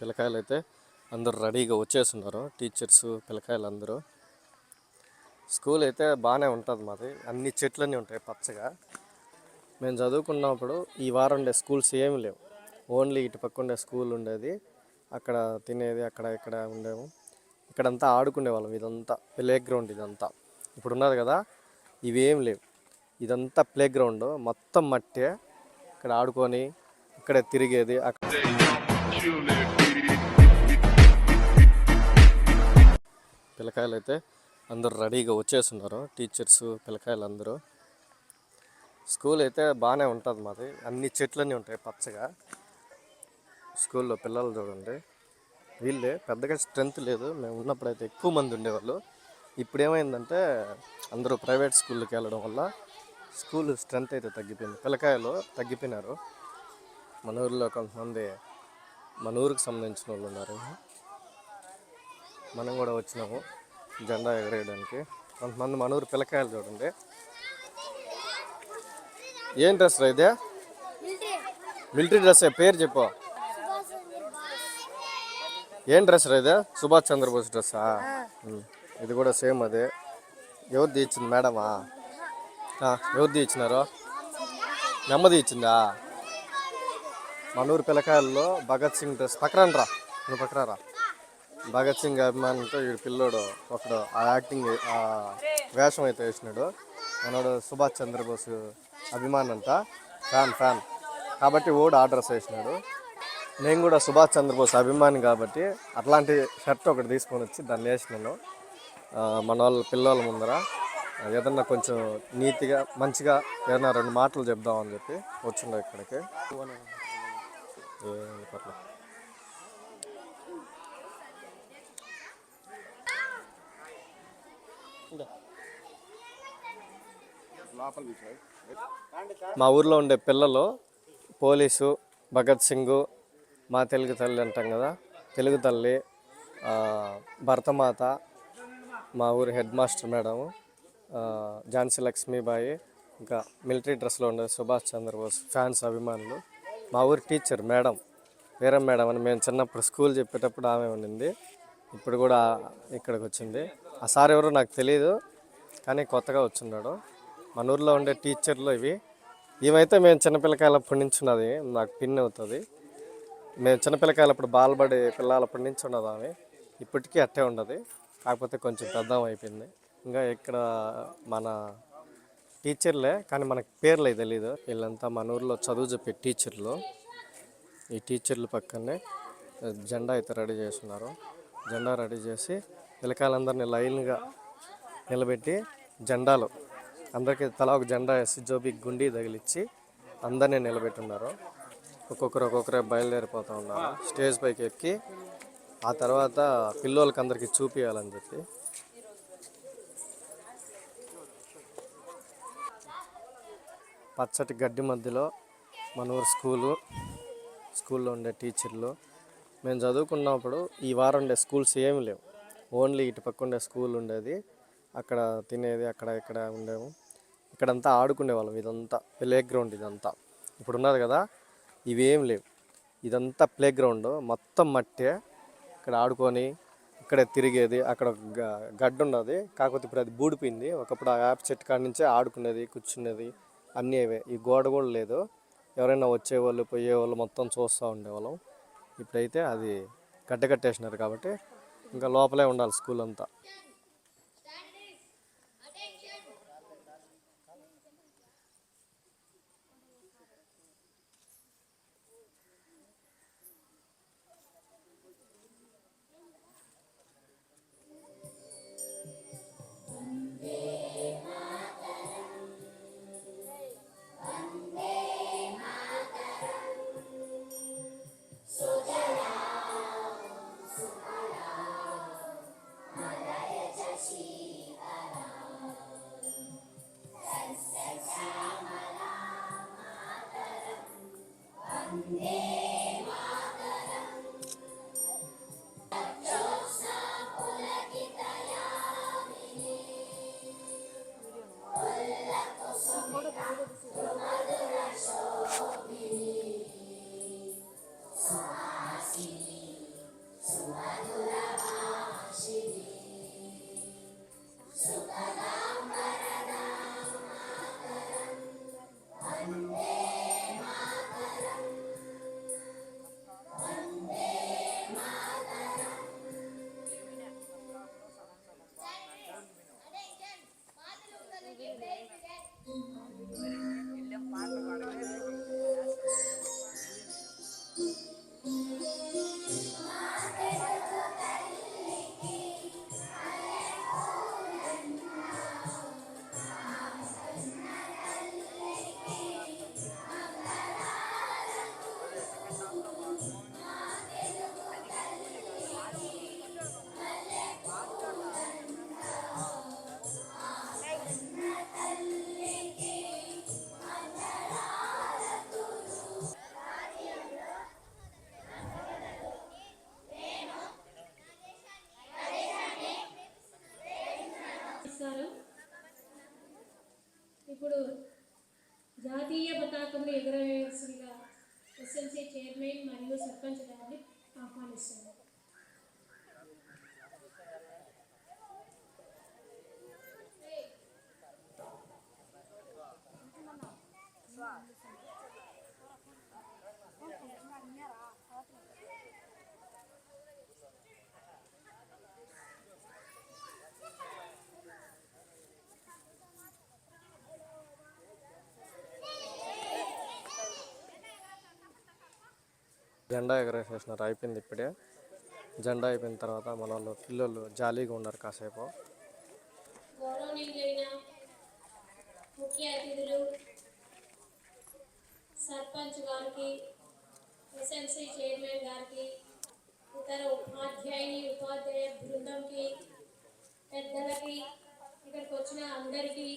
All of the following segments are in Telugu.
పిల్లకాయలు అయితే అందరూ రెడీగా వచ్చేస్తున్నారు. టీచర్స్ పిల్లకాయలు అందరూ స్కూల్ అయితే బాగానే ఉంటుంది మాది. అన్ని చెట్లన్నీ ఉంటాయి పచ్చగా. మేము చదువుకున్నప్పుడు ఈ వారం ఉండే స్కూల్స్ ఏమి లేవు. ఓన్లీ ఇటు పక్క ఉండే స్కూల్ ఉండేది. అక్కడ తినేది అక్కడ ఇక్కడ ఉండేము. ఇక్కడంతా ఆడుకునే వాళ్ళం. ఇదంతా ప్లే గ్రౌండ్ ఇదంతా. ఇప్పుడు ఉన్నది కదా ఇవేం లేవు. ఇదంతా ప్లే గ్రౌండ్ మొత్తం మట్టే. ఇక్కడ ఆడుకొని ఇక్కడే తిరిగేది అక్కడ పిల్లకాయలు అయితే అందరూ రెడీగా వచ్చేస్తున్నారు. టీచర్స్ పిల్లకాయలు అందరూ స్కూల్ అయితే బాగానే ఉంటుంది మాది. అన్ని చెట్లన్నీ ఉంటాయి పచ్చగా. స్కూల్లో పిల్లలు చూడండి. వీళ్ళే పెద్దగా స్ట్రెంత్ లేదు. మేము ఉన్నప్పుడు అయితే ఎక్కువ మంది ఉండేవాళ్ళు. ఇప్పుడు ఏమైందంటే అందరూ ప్రైవేట్ స్కూల్కి వెళ్ళడం వల్ల స్కూల్ స్ట్రెంత్ అయితే తగ్గిపోయింది. పిల్లకాయలు తగ్గిపోయినారు. మన ఊరిలో కొంతమంది మన ఊరికి సంబంధించిన వాళ్ళు ఉన్నారు. మనం కూడా వచ్చినాము. జెండా ఎగరేయడానికి. కొంతమంది మన ఊరు పిల్లకాయలు చూడండి. ఏం డ్రెస్ రా ఇదే? మిలిటరీ. డ్రెస్ పేరు చెప్పు. ఏం డ్రెస్ రా ఇదే? సుభాష్ చంద్రబోస్ డ్రెస్సా. ఇది కూడా సేమ్ అదే. ఎవరు తీయించింది మేడమా? ఎవరు తీయించినారు? నెమ్మది ఇచ్చిందా? మనూరు పిల్లకాయల్లో భగత్ సింగ్ డ్రెస్. పక్కరాను రా. నువ్వు పక్కరారా భగత్ సింగ్ అభిమానంతో ఈ పిల్లోడు ఒకడు ఆ యాక్టింగ్ ఆ వేషం అయితే వేసినాడు. మనోడు సుభాష్ చంద్రబోస్ అభిమాన్ అంట. Fan fan. కాబట్టి ఓడు ఆర్డర్స్ వేసినాడు. నేను కూడా సుభాష్ చంద్రబోస్ అభిమాని కాబట్టి అట్లాంటి షర్ట్ ఒకటి తీసుకొని వచ్చి దాన్ని వేసినాను. మన వాళ్ళ పిల్లల ముందర. ఏదన్నా కొంచెం నీతిగా మంచిగా ఏదైనా రెండు మాటలు చెప్దామని చెప్పి వచ్చిండే ఇక్కడికి ఏ పర్లేదు మా ఊర్లో ఉండే పిల్లలు పోలీసు భగత్ సింగ్ మా తెలుగు తల్లి అంటాం కదా తెలుగు తల్లి భరతమాత మా ఊరి head master madam Jhansi Lakshmibai ఇంకా మిలిటరీ డ్రెస్లో ఉండే సుభాష్ చంద్రబోస్ ఫ్యాన్స్ అభిమానులు. మా ఊరి టీచర్ మేడం వీరం మేడం అని మేము చిన్నప్పుడు స్కూల్ చెప్పేటప్పుడు ఆమె ఉండింది. ఇప్పుడు కూడా ఇక్కడికి వచ్చింది. ఆ సార్ ఎవరో నాకు తెలియదు కానీ కొత్తగా వచ్చిన్నాడు మన ఊర్లో ఉండే టీచర్లు ఇవి. ఇవైతే మేము చిన్నపిల్లకాయలప్పటి నుంచి ఉన్నది నాకు పిన్ అవుతుంది. మేము చిన్నపిల్లకాయలప్పుడు బాలబడి పిల్లలప్పటి నుంచి ఉన్నది ఆమె ఇప్పటికీ అట్టే ఉండదు. కాకపోతే కొంచెం పెద్ద అయిపోయింది. ఇంకా ఇక్కడ మన టీచర్లే కానీ మనకి పేర్లు తెలీదు. వీళ్ళంతా మన ఊర్లో చదువు చెప్పే టీచర్లు. ఈ టీచర్లు పక్కనే జెండా అయితే రెడీ చేస్తున్నారు. జెండా రెడీ చేసి పిల్లకాయలందరినీ లైన్గా నిలబెట్టి జెండాలు అందరికీ తలా ఒక జెండా ఎస్జోబి గుండి తగిలిచ్చి అందరినీ నిలబెట్టున్నారు. ఒక్కొక్కరు ఒక్కొక్కరే బయలుదేరిపోతూ ఉన్నారు. స్టేజ్ పైకి ఎక్కి ఆ తర్వాత పిల్లోళ్ళకి అందరికీ చూపించాలని చెప్పి. పచ్చటి గడ్డి మధ్యలో మన ఊరు స్కూలు స్కూల్లో ఉండే టీచర్లు. మేము చదువుకున్నప్పుడు ఈ వారం ఉండే స్కూల్స్ ఏమి లేవు. ఓన్లీ ఇటు పక్క ఉండే స్కూల్ ఉండేది. అక్కడ తినేది అక్కడ ఇక్కడ ఉండేము. ఇక్కడంతా ఆడుకునే వాళ్ళం. ఇదంతా ప్లే గ్రౌండ్ ఇదంతా. ఇప్పుడు ఉన్నది కదా ఇవేం లేవు. ఇదంతా ప్లే గ్రౌండ్ మొత్తం మట్టే. ఇక్కడ ఆడుకొని ఇక్కడే తిరిగేది. అక్కడ గ- గడ్డ ఉన్నది. కాకపోతే ఇప్పుడు అది బూడిపోయింది. ఒకప్పుడు ఆ యాప్ చెట్టు కాడ నుంచే ఆడుకునేది కూర్చునేది. అన్నీ అవే ఈ గోడ కూడా లేదు. ఎవరైనా వచ్చేవాళ్ళు పోయేవాళ్ళు మొత్తం చూస్తూ ఉండేవాళ్ళం. ఇప్పుడైతే అది గడ్డ కట్టేసినారు కాబట్టి ఇంకా లోపలే ఉండాలి స్కూల్ అంతా. జాతీయ పతాకంలో ఎగురవేయాల్సిందిగా ఎస్ఎల్సీ చైర్మన్ మరియు సర్పంచ్ గారిని ఆహ్వానిస్తున్నాను. జెండా ఎగరేసేసినారు. అయిపోయింది ఇప్పుడే. జెండా అయిపోయిన తర్వాత మన వాళ్ళు పిల్లలు జాలీగా ఉన్నారు కాసేపు. గౌరవనీయులైన ముఖ్య అతిథులు సర్పంచ్ గారికి ఎస్ఎంసీ చైర్మన్ గారికి ఇతర ఉపాధ్యాయుని ఉపాధ్యాయ బృందంకి పెద్దలకి ఇక్కడికి వచ్చిన అందరికీ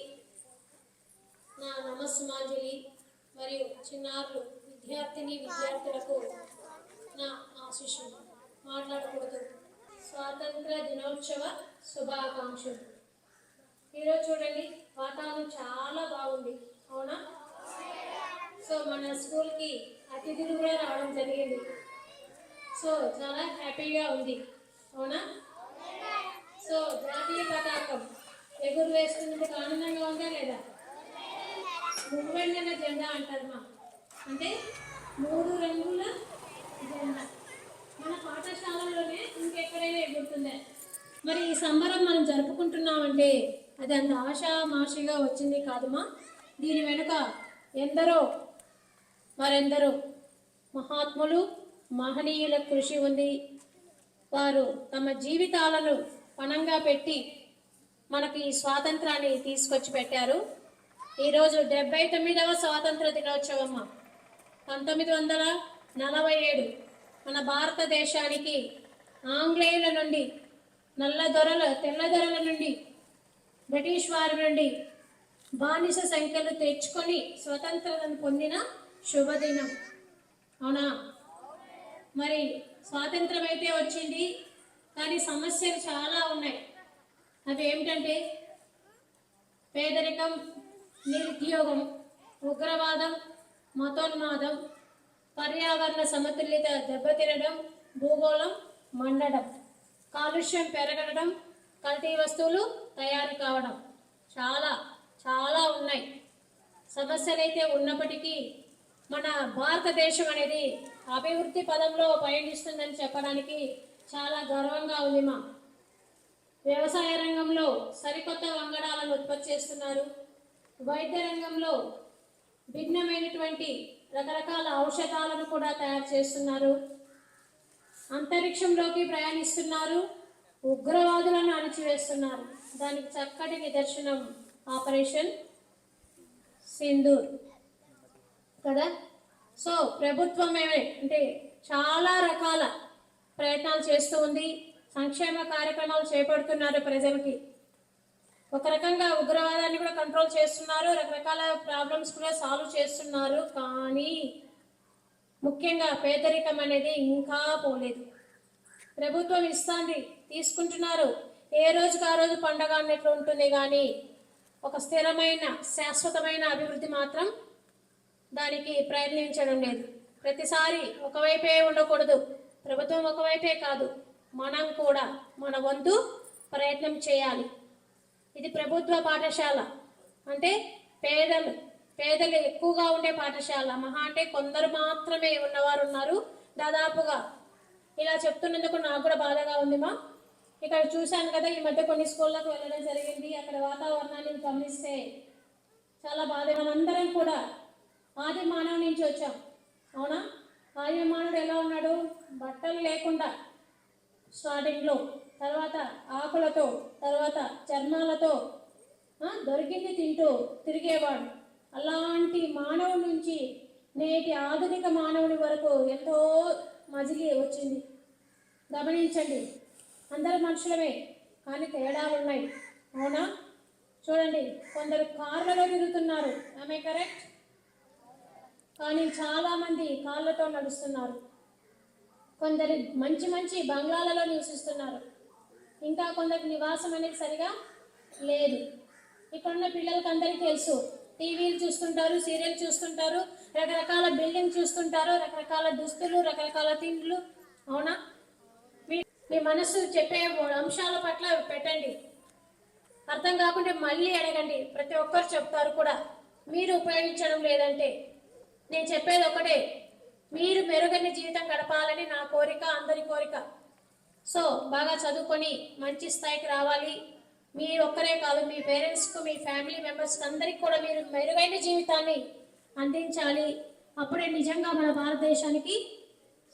నా నమస్సుమాంజలి. మరియు చిన్నారులు విద్యార్థిని విద్యార్థులకు నా ఆశీస్సులు మాట్లాడకూడదు. స్వాతంత్ర దినోత్సవ శుభాకాంక్షలు. ఈరోజు చూడండి వాతావరణం చాలా బాగుంది. అవునా? సో మన స్కూల్కి అతిథులు కూడా రావడం జరిగింది. సో చాలా హ్యాపీగా ఉంది. అవునా? సో జాతీయ పతాకం ఎగురు వేస్తున్నందుకు ఆనందంగా ఉందా లేదా? మువ్వెన్నెల జెండా అంటారు మా అంటే మూడు రంగుల మన పాఠశాలలోనే ఇంకెక్కడైనా ఎగురుతుందా? మరి ఈ సంబరం మనం జరుపుకుంటున్నామంటే అది అంత ఆషామాషిగా వచ్చింది కాదమ్మా దీని వెనుక ఎందరో మరెందరో మహాత్ములు మహనీయుల కృషి ఉంది. వారు తమ జీవితాలను పణంగా పెట్టి మనకి ఈ స్వాతంత్రాన్ని తీసుకొచ్చి పెట్టారు. ఈరోజు డెబ్బై తొమ్మిదవ స్వాతంత్ర దినోత్సవం పంతొమ్మిది వందల నలభై ఏడు మన భారతదేశానికి ఆంగ్లేయుల నుండి నల్లదొరల తెల్లదొరల నుండి బ్రిటిష్ వారి నుండి బానిస సంఖ్యలు తెచ్చుకొని స్వతంత్రతను పొందిన శుభదినం. అవునా? మరి స్వాతంత్రం అయితే వచ్చింది కానీ సమస్యలు చాలా ఉన్నాయి. అవి ఏమిటంటే పేదరికం నిరుద్యోగం ఉగ్రవాదం మతోన్మాదం పర్యావరణ సమతుల్యత దెబ్బతినడం భూగోళం మండడం కాలుష్యం పెరగడం కల్తీ వస్తువులు తయారు కావడం చాలా చాలా ఉన్నాయి. సమస్యలైతే ఉన్నప్పటికీ మన భారతదేశం అనేది అభివృద్ధి పదంలో పయనిస్తుందని చెప్పడానికి చాలా గర్వంగా ఉంది మా. వ్యవసాయ రంగంలో సరికొత్త వంగడాలను ఉత్పత్తి చేస్తున్నారు. వైద్య రంగంలో భిన్నమైనటువంటి రకరకాల ఔషధాలను కూడా తయారు చేస్తున్నారు. అంతరిక్షంలోకి ప్రయాణిస్తున్నారు. ఉగ్రవాదులను అణిచివేస్తున్నారు. దానికి చక్కటి నిదర్శనం ఆపరేషన్ సింధూర్. కదా? సో ప్రభుత్వం ఏమే? అంటే చాలా రకాల ప్రయత్నాలు చేస్తూ ఉంది. సంక్షేమ కార్యక్రమాలు చేపడుతున్నారు ప్రజలకి. ఒక రకంగా ఉగ్రవాదాన్ని కూడా కంట్రోల్ చేస్తున్నారు. రకరకాల ప్రాబ్లమ్స్ కూడా సాల్వ్ చేస్తున్నారు. కానీ ముఖ్యంగా పేదరికం అనేది ఇంకా పోలేదు. ప్రభుత్వం ఇస్తుంది తీసుకుంటున్నారు. ఏ రోజుకి ఆ రోజు పండగ అన్నట్లు ఉంటుంది కానీ ఒక స్థిరమైన శాశ్వతమైన అభివృద్ధి మాత్రం దానికి ప్రయత్నించడం లేదు. ప్రతిసారి ఒకవైపే ఉండకూడదు. ప్రభుత్వం ఒకవైపే కాదు. మనం కూడా మన వంతు ప్రయత్నం చేయాలి. ఇది ప్రభుత్వ పాఠశాల. అంటే పేదలు పేదలు ఎక్కువగా ఉండే పాఠశాల. మహా అంటే కొందరు మాత్రమే ఉన్నవారు ఉన్నారు దాదాపుగా. ఇలా చెప్తున్నందుకు నాకు కూడా బాధగా ఉంది మా. ఇక్కడ చూశాను కదా ఈ మధ్య కొన్ని స్కూళ్ళకు వెళ్ళడం జరిగింది. అక్కడ వాతావరణాన్ని గమనిస్తే చాలా బాధ. మనందరం కూడా ఆది మానవు నుంచి వచ్చాం. అవునా? ఆది మానవుడు ఎలా ఉన్నాడు? బట్టలు లేకుండా స్టార్టింగ్లో. తర్వాత ఆకులతో తర్వాత చర్మాలతో దొరికింది తింటూ తిరిగేవాడు. అలాంటి మానవుడి నుంచి నేటి ఆధునిక మానవుడి వరకు ఎంతో మజిలి వచ్చింది. గమనించండి అందరు మనుషులమే కానీ తేడాలు ఉన్నాయి. అవునా? చూడండి కొందరు కార్లలో తిరుగుతున్నారు. ఆమె కరెక్ట్ కానీ చాలామంది కాళ్ళతో నడుస్తున్నారు. కొందరు మంచి మంచి బంగ్లాలలో నివసిస్తున్నారు. ఇంకా కొందరికి నివాసం అనేది సరిగా లేదు. ఇక్కడ ఉన్న పిల్లలకి అందరికీ తెలుసు. టీవీలు చూస్తుంటారు సీరియల్ చూస్తుంటారు రకరకాల బిల్డింగ్ చూస్తుంటారు రకరకాల దుస్తులు రకరకాల తిండ్లు. అవునా? మీ మీ మనసు చెప్పే అంశాల పట్ల పెట్టండి. అర్థం కాకుంటే మళ్ళీ అడగండి. ప్రతి ఒక్కరు చెప్తారు కూడా. మీరు ఉపయోగించడం లేదంటే. నేను చెప్పేది ఒకటే. మీరు మెరుగైన జీవితం గడపాలని నా కోరిక అందరి కోరిక. సో బాగా చదువుకొని మంచి స్థాయికి రావాలి. మీరు ఒక్కరే కాదు మీ పేరెంట్స్కు మీ ఫ్యామిలీ మెంబర్స్కి అందరికి కూడా మీరు మెరుగైన జీవితాన్ని అందించాలి. అప్పుడే నిజంగా మన భారతదేశానికి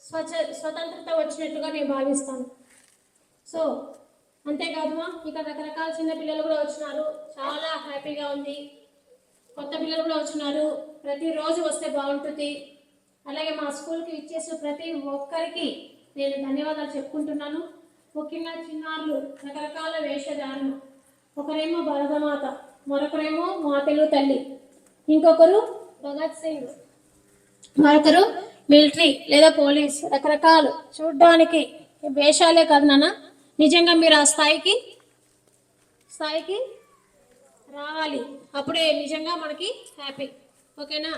స్వచ్ఛ స్వతంత్రత వచ్చినట్టుగా నేను భావిస్తాను. సో అంతేకాదుమా ఇక్కడ రకరకాల చిన్న పిల్లలు కూడా వచ్చినారు. చాలా హ్యాపీగా ఉంది. కొత్త పిల్లలు కూడా వచ్చినారు. ప్రతిరోజు వస్తే బాగుంటుంది. అలాగే మా స్కూల్కి ఇచ్చేసిన ప్రతి ఒక్కరికి నేను ధన్యవాదాలు చెప్పుకుంటున్నాను. ముఖ్యంగా చిన్నారులు రకరకాల వేషధారణ ఒకరేమో భరతమాత మరొకరేమో మా తెలుగు తల్లి. ఇంకొకరు భగత్ సింగ్. మరొకరు మిలిటరీ లేదా పోలీస్. రకరకాలు. చూడ్డానికి వేషాలే కాదు నాన్న. నిజంగా మీరు ఆ స్థాయికి స్థాయికి రావాలి. అప్పుడే నిజంగా మనకి హ్యాపీ. ఓకేనా?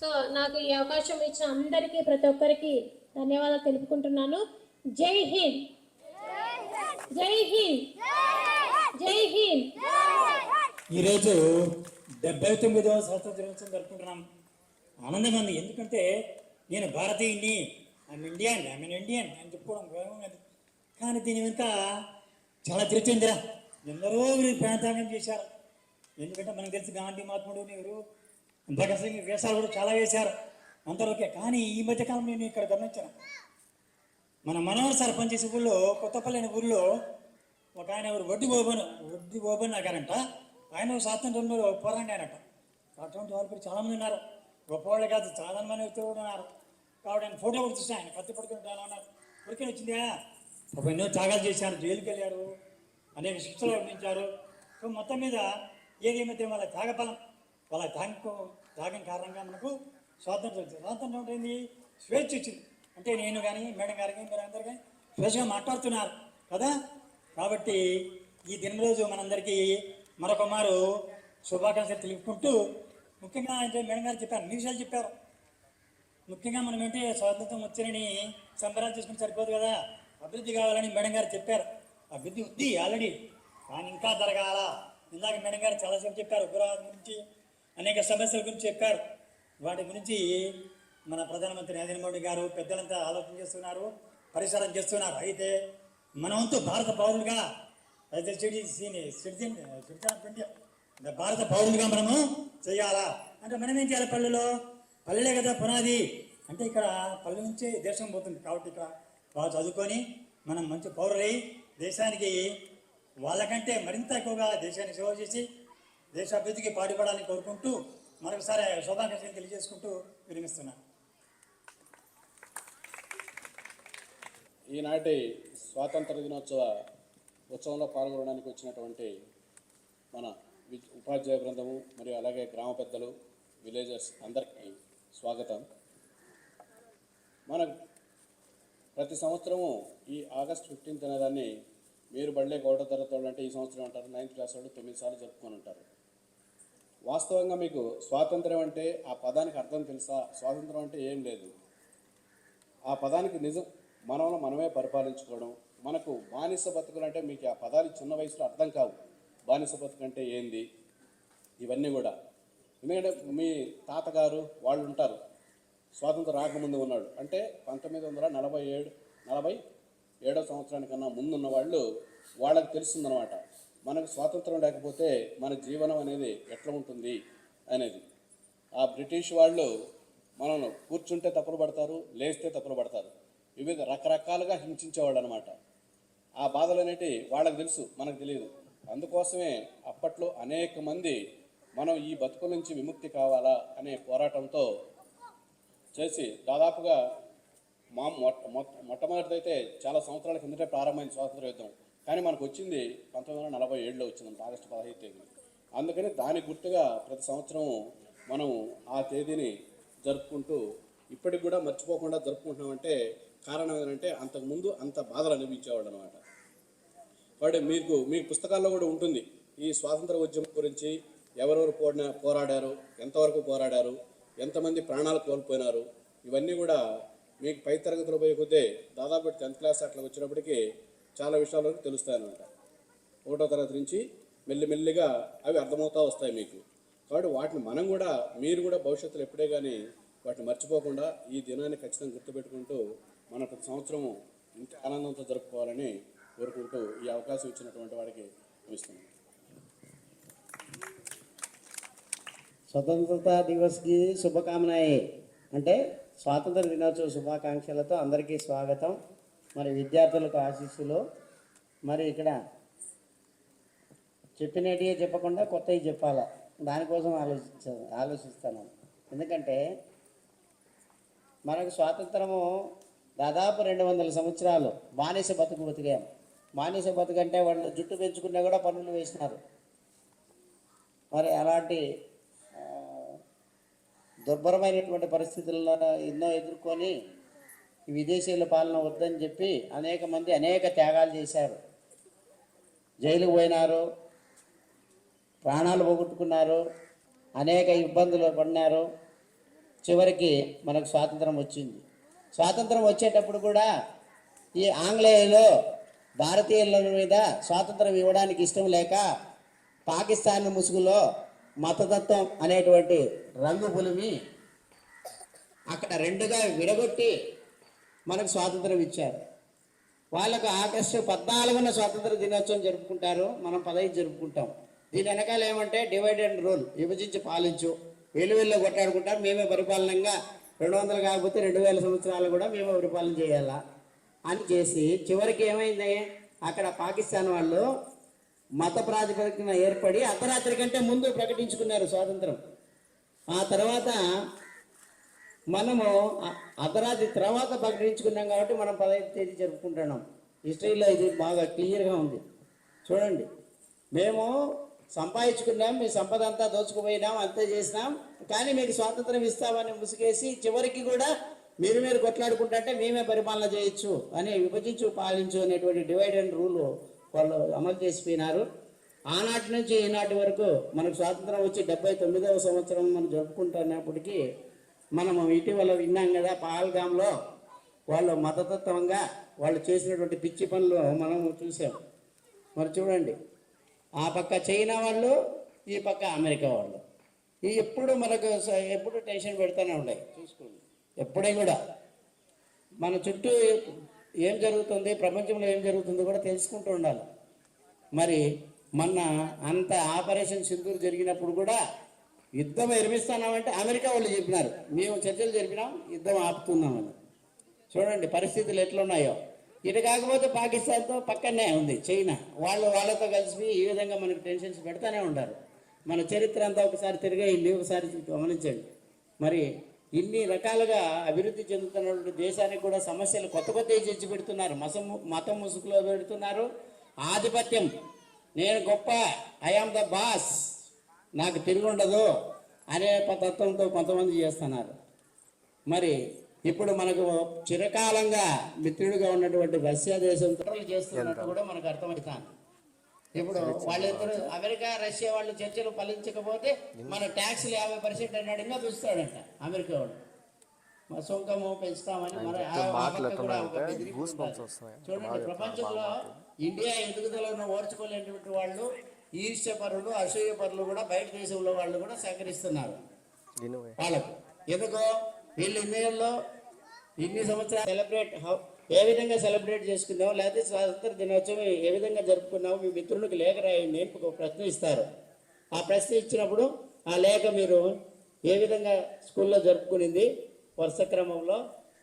సో నాకు ఈ అవకాశం ఇచ్చిన అందరికీ ప్రతి ఒక్కరికి ధన్యవాదాలు తెలుపుకుంటున్నాను. జై హింద్. జై హింద్. జై హింద్. ఈరోజు డెబ్బై తొమ్మిదవ స్వాతంత్ర దినోత్సవం జరుపుకుంటున్నాం. ఆనందంగా ఉంది. ఎందుకంటే నేను భారతీయుని ఐఎమ్ ఇండియన్ ఐఎమ్ ఇండియన్ అని చెప్పుకోవడం గౌరవం కానీ దీని వెనుక చాలా తిరిచిందిరా ఎందరో వీరు ప్రాంతాగం చేశారు. ఎందుకంటే మనకు తెలిసి గాంధీ మహాత్ముడు నెహ్రూ భగత్ సింగ్ వేషాలు కూడా చాలా వేశారు. అందరూ ఓకే కానీ ఈ మధ్యకాలం నేను ఇక్కడ గమనించాను. మన మనోహర్ సార్ పనిచేసే ఊళ్ళో కొత్తపల్లి అనే ఊళ్ళో ఒక ఆయన ఎవరు? వడ్డీ ఓబన్ వడ్డీ ఓబన్ గారంట ఆయన స్వాతంత్రంలో పోరాడారట అటువంటి వాళ్ళు కూడా చాలామంది ఉన్నారు. గొప్పవాళ్ళు కాదు చాలామంది వ్యక్తులు కూడా ఉన్నారు. కాబట్టి ఆయన ఫోటో కూడా చూసి ఆయన కత్తి పడుకుంటాను అన్నారు. ఉరికే వచ్చిందా? ఒక ఎన్నో త్యాగాలు చేశారు జైలుకి వెళ్ళారు అనేక శిక్షలు అందించారు సో మొత్తం మీద ఏదేమైతే వాళ్ళ త్యాగఫలం వాళ్ళ త్యాగం త్యాగం కారణంగా మనకు స్వాతంత్రం వచ్చింది. స్వాతంత్రం అంటే ఏంది? స్వేచ్ఛ ఇచ్చింది. అంటే నేను కానీ మేడం గారు కానీ మీరు అందరు కానీ స్వేచ్ఛగా మాట్లాడుతున్నారు కదా? కాబట్టి ఈ దినరోజు మనందరికీ మరొక మారు శుభాకాంక్షలు తెలుపుకుంటూ ముఖ్యంగా అంటే మేడం గారు చెప్పారు మీ విషయాలు చెప్పారు. ముఖ్యంగా మనం ఏంటి స్వాతంత్రం వచ్చినని సంబరాలు చేసుకుని సరిపోదు కదా? అభివృద్ధి కావాలని మేడం గారు చెప్పారు. అభివృద్ధి ఉంది ఆల్రెడీ కానీ ఇంకా జరగాల. ఇందాక మేడం గారు చాలాసేపు చెప్పారు ఉగ్రవాదం గురించి అనేక సమస్యల గురించి చెప్పారు. వాటి గురించి మన ప్రధానమంత్రి నరేంద్ర మోడీ గారు పెద్దలంతా ఆలోచన చేస్తున్నారు పరిసరం చేస్తున్నారు. అయితే మనవంతు భారత పౌరులుగా భారత పౌరులుగా మనము చేయాలా? అంటే మనం ఏం చేయాలి పల్లెలో? పల్లెలే కదా పునాది. అంటే ఇక్కడ పల్లె నుంచి దేశం పోతుంది కాబట్టి ఇక్కడ బాగా చదువుకొని మనం మంచి పౌరులై దేశానికి వాళ్ళకంటే మరింత ఎక్కువగా దేశాన్ని సేవ చేసి దేశాభివృద్ధికి పాటుపడాలని కోరుకుంటూ మరొకసారి శుభాకాంక్షలు తెలియజేసుకుంటూ విరమిస్తున్నాను ఈనాటి స్వాతంత్ర దినోత్సవ ఉత్సవంలో పాల్గొనడానికి వచ్చినటువంటి మన వి- ఉపాధ్యాయ బృందము మరియు అలాగే గ్రామ పెద్దలు విలేజర్స్ అందరికీ స్వాగతం. మన ప్రతి సంవత్సరము ఈ ఆగస్ట్ ఫిఫ్టీన్త్ అనేదాన్ని మీరు బళ్ళే గౌడ తరగతి అంటే ఈ సంవత్సరం అంటారు నైన్త్ క్లాస్ వాళ్ళు తొమ్మిది సార్లు జరుపుకొని ఉంటారు. వాస్తవంగా మీకు స్వాతంత్రం అంటే ఆ పదానికి అర్థం తెలుసా? స్వాతంత్రం అంటే ఏం లేదు. ఆ పదానికి నిజం మనం మనమే పరిపాలించుకోవడం మనకు బానిస బతుకులు అంటే మీకు ఆ పదాలు చిన్న వయసులో అర్థం కావు. బానిస బతుకు అంటే ఏంది? ఇవన్నీ కూడా. ఎందుకంటే మీ తాతగారు వాళ్ళు ఉంటారు. స్వాతంత్రం రాకముందు ఉన్నాడు అంటే పంతొమ్మిది వందల నలభై ఏడు నలభై ఏడో సంవత్సరానికన్నా ముందున్న వాళ్ళు వాళ్ళకి తెలుస్తుందన్నమాట. మనకు స్వాతంత్రం లేకపోతే మన జీవనం అనేది ఎట్లా ఉంటుంది అనేది. ఆ బ్రిటిష్ వాళ్ళు మనల్ని కూర్చుంటే తప్పులు పడతారు లేస్తే తప్పులు పడతారు. వివిధ రకరకాలుగా హింసించేవాళ్ళు అనమాట ఆ బాధలు అనేటివి వాళ్ళకి తెలుసు మనకు తెలియదు. అందుకోసమే అప్పట్లో అనేక మంది మనం ఈ బతుకు నుంచి విముక్తి కావాలా అనే పోరాటంతో చేసి దాదాపుగా మా మొట్ట మొట్ట- మొట్టమొదటిదైతే చాలా సంవత్సరాల కిందటే ప్రారంభమైన స్వాతంత్ర యుద్ధం. కానీ మనకు వచ్చింది పంతొమ్మిది వందల నలభై ఏడులో వచ్చింది ఆగస్టు పదహైదు తేదీ అందుకని దాని గుర్తుగా ప్రతి సంవత్సరం మనం ఆ తేదీని జరుపుకుంటూ ఇప్పటికి కూడా మర్చిపోకుండా జరుపుకుంటున్నామంటే కారణం ఏంటంటే అంతకుముందు అంత బాధలు అనిపించేవాళ్ళు అనమాట వాడు మీకు మీ పుస్తకాల్లో కూడా ఉంటుంది ఈ స్వాతంత్ర ఉద్యమం గురించి ఎవరెవరు పోడిన పోరాడారు ఎంతవరకు పోరాడారు ఎంతమంది ప్రాణాలు కోల్పోయినారు ఇవన్నీ కూడా మీకు పై తరగతిలో పోయే కొద్దీ దాదాపు టెన్త్ క్లాస్ అట్లా వచ్చినప్పటికీ చాలా విషయాలు తెలుస్తాయన్నమాట. ఒకటో తరగతి నుంచి మెల్లిమెల్లిగా అవి అర్థమవుతూ వస్తాయి మీకు. కాబట్టి వాటిని మనం కూడా మీరు కూడా భవిష్యత్తులో ఎప్పుడే కానీ వాటిని మర్చిపోకుండా ఈ దినాన్ని ఖచ్చితంగా గుర్తుపెట్టుకుంటూ మన ప్రతి సంవత్సరము ఇంత ఆనందంతో జరుపుకోవాలని కోరుకుంటూ ఈ అవకాశం ఇచ్చినటువంటి వాడికి ఇస్తున్నాను స్వతంత్రతా దివస్కి శుభకామనాయే. అంటే స్వాతంత్ర దినోత్సవ శుభాకాంక్షలతో అందరికీ స్వాగతం. మరి విద్యార్థులకు ఆశీస్సులు. మరి ఇక్కడ చెప్పినట్టుగా చెప్పకుండా కొత్తవి చెప్పాలా? దానికోసం ఆలోచించ ఆలోచిస్తాను. ఎందుకంటే మనకు స్వాతంత్రము దాదాపు రెండు వందల సంవత్సరాలు బానిస బతుకు బతికాం. బానిస బతుకంటే వాళ్ళు జుట్టు పెంచుకున్నా కూడా పన్నులు వేసినారు. మరి అలాంటి దుర్భరమైనటువంటి పరిస్థితుల్లో ఎన్నో ఎదుర్కొని విదేశీయుల పాలన వద్దని చెప్పి అనేక మంది అనేక త్యాగాలు చేశారు. జైలుకు పోయినారు ప్రాణాలు పోగొట్టుకున్నారు అనేక ఇబ్బందులు పడినారు. చివరికి మనకు స్వాతంత్రం వచ్చింది. స్వాతంత్రం వచ్చేటప్పుడు కూడా ఈ ఆంగ్లేయులు భారతీయుల మీద స్వాతంత్రం ఇవ్వడానికి ఇష్టం లేక పాకిస్తాన్ ముసుగులో మతతత్వం అనేటువంటి రంగు పులిమి అక్కడ రెండుగా విడగొట్టి మనకు స్వాతంత్రం ఇచ్చారు. వాళ్ళకు ఆగస్టు పద్నాలుగున స్వాతంత్ర దినోత్సవం జరుపుకుంటారు. మనం పదహైదు జరుపుకుంటాం. దీని వెనకాల ఏమంటే డివైడ్ అండ్ రూల్ విభజించి పాలించు. వెలువెల్లో కొట్టాడుకుంటారు మేమే పరిపాలనంగా రెండు వందలు కాకపోతే రెండు వేల సంవత్సరాలు కూడా మేమే పరిపాలన చేయాలా? అని చేసి చివరికి ఏమైంది? అక్కడ పాకిస్తాన్ వాళ్ళు మత ప్రాతిపదికన ఏర్పడి అర్ధరాత్రి కంటే ముందు ప్రకటించుకున్నారు స్వాతంత్రం. ఆ తర్వాత మనము అర్ధరాత్రి తర్వాత ప్రకటించుకున్నాం కాబట్టి మనం పదహైదు తేదీ జరుపుకుంటున్నాం. హిస్టరీలో ఇది బాగా క్లియర్గా ఉంది. చూడండి. మేము సంపాదించుకున్నాం మీ సంపద అంతా దోచుకుపోయినాం అంతా చేసినాం. కానీ మీకు స్వాతంత్రం ఇస్తామని ముసుగేసి చివరికి కూడా మీరు మీరు కొట్లాడుకుంటుంటే మేమే పరిపాలన చేయొచ్చు అని విభజించు పాలించు అనేటువంటి డివైడ్ అండ్ రూల్ వాళ్ళు అమలు చేసిపోయినారు. ఆనాటి నుంచి ఈనాటి వరకు మనకు స్వాతంత్రం వచ్చి డెబ్బై తొమ్మిదవ సంవత్సరం మనం జరుపుకుంటున్నప్పటికీ మనము ఇటీవల విన్నాం కదా పాల్గాంలో వాళ్ళు మతతత్వంగా వాళ్ళు చేసినటువంటి పిచ్చి పనులు మనము చూసాం. మరి చూడండి ఆ పక్క చైనా వాళ్ళు ఈ పక్క అమెరికా వాళ్ళు. ఈ ఎప్పుడు మనకు ఎప్పుడు టెన్షన్ పెడుతూనే ఉన్నాయి చూసుకోండి. ఎప్పుడే కూడా. మన చుట్టూ ఏం జరుగుతుంది ప్రపంచంలో ఏం జరుగుతుందో కూడా తెలుసుకుంటూ ఉండాలి. మరి మొన్న అంత ఆపరేషన్ సింధూర్ జరిగినప్పుడు కూడా యుద్ధం నిర్మిస్తున్నామంటే అమెరికా వాళ్ళు చెప్పినారు. మేము చర్చలు జరిపినాం యుద్ధం ఆపుతున్నామని చూడండి పరిస్థితులు ఎట్లున్నాయో. ఇటు కాకపోతే పాకిస్తాన్తో పక్కనే ఉంది చైనా. వాళ్ళు వాళ్ళతో కలిసి ఈ విధంగా మనకు టెన్షన్స్ పెడతానే ఉంటారు మన చరిత్ర అంతా ఒకసారి తిరిగేయండి ఒకసారి గమనించండి. మరి ఇన్ని రకాలుగా అభివృద్ధి చెందుతున్నటువంటి దేశానికి కూడా సమస్యలు కొత్త కొత్త తెచ్చి పెడుతున్నారు. మతం మతం ముసుగులో పెడుతున్నారు. ఆధిపత్యం. నేను గొప్ప ఐఆమ్ ద బాస్ నాకు తిరిగి ఉండదు అనే తత్వంతో కొంతమంది చేస్తున్నారు. మరి ఇప్పుడు మనకు చిరకాలంగా మిత్రుడిగా ఉన్నటువంటి రష్యా దేశంతో చేస్తున్నట్టు కూడా మనకు అర్థమవుతాను ఇప్పుడు వాళ్ళిద్దరు అమెరికా రష్యా వాళ్ళు చర్చలు ఫలించకపోతే మన ట్యాక్స్లు యాభై పర్సెంట్ అన్నాడు ఇంకా పెంచుతాడంట అమెరికా వాడు మా సుంకము పెంచుతామని. చూడండి ప్రపంచంలో ఇండియా ఎదుగుదలను ఓర్చుకోలేనటువంటి వాళ్ళు ఈర్ష్యపరులు అసూయపరులు కూడా బయట దేశంలో వాళ్ళు కూడా సహకరిస్తున్నారు వాళ్ళకు. ఎందుకో? వీళ్ళు ఇన్నేళ్ళలో ఇన్ని సంవత్సరాలు సెలబ్రేట్ ఏ విధంగా సెలబ్రేట్ చేసుకున్నావు? లేకపోతే స్వాతంత్ర దినోత్సవం ఏ విధంగా జరుపుకున్నావు? మీ మిత్రులకు లేఖ రాయండి అని ఒక ప్రశ్న ఇస్తారు. ఆ ప్రశ్న ఇచ్చినప్పుడు ఆ లేఖ మీరు ఏ విధంగా స్కూల్లో జరుపుకునింది? వరుస క్రమంలో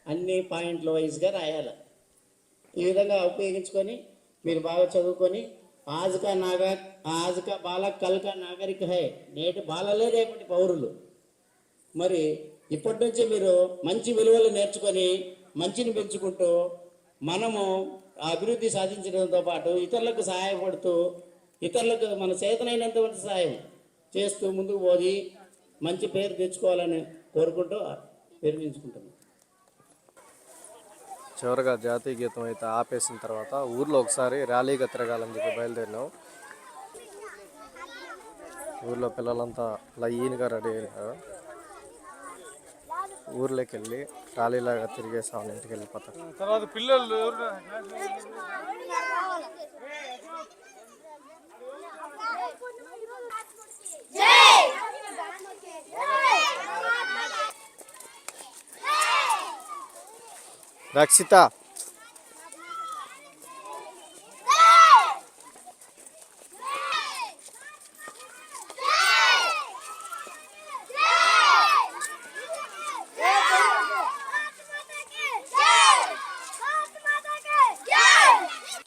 అన్ని పాయింట్ల వైజ్గా రాయాలి. ఈ విధంగా ఉపయోగించుకొని మీరు బాగా చదువుకొని ఆజకా నాగా ఆజకా బాల కల్కా నాగరిక హై. నేటి బాలలే రేపటి పౌరులు. మరి ఇప్పటి నుంచి మీరు మంచి విలువలు నేర్చుకొని మంచిని పెంచుకుంటూ మనము అభివృద్ధి సాధించడంతో పాటు ఇతరులకు సహాయపడుతూ ఇతరులకు మన చేతనైనంతవరకు సహాయం చేస్తూ ముందుకు పోయి మంచి పేరు తెచ్చుకోవాలని కోరుకుంటూ విరమించుకుంటున్నాం. చివరగా జాతీయ గీతం అయితే ఆపేసిన తర్వాత ఊర్లో ఒకసారి ర్యాలీగా తిరగాలని చెప్పి బయలుదేరినాం. ఊర్లో పిల్లలంతా లయ్యన్గా రెడీ అయినారు. ఊర్లోకి వెళ్ళి ర్యాలీలాగా తిరిగేసి వాళ్ళ ఇంటికి వెళ్ళిపోతారు. తర్వాత పిల్లలు ఎవరు? రక్షిత.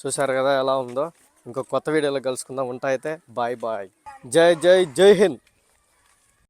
చూసారు కదా ఎలా ఉందో? ఇంకో కొత్త వీడియోలో కలుసుకుందాం. ఉంటాయితే బాయ్ బాయ్. జై జై జై హింద్.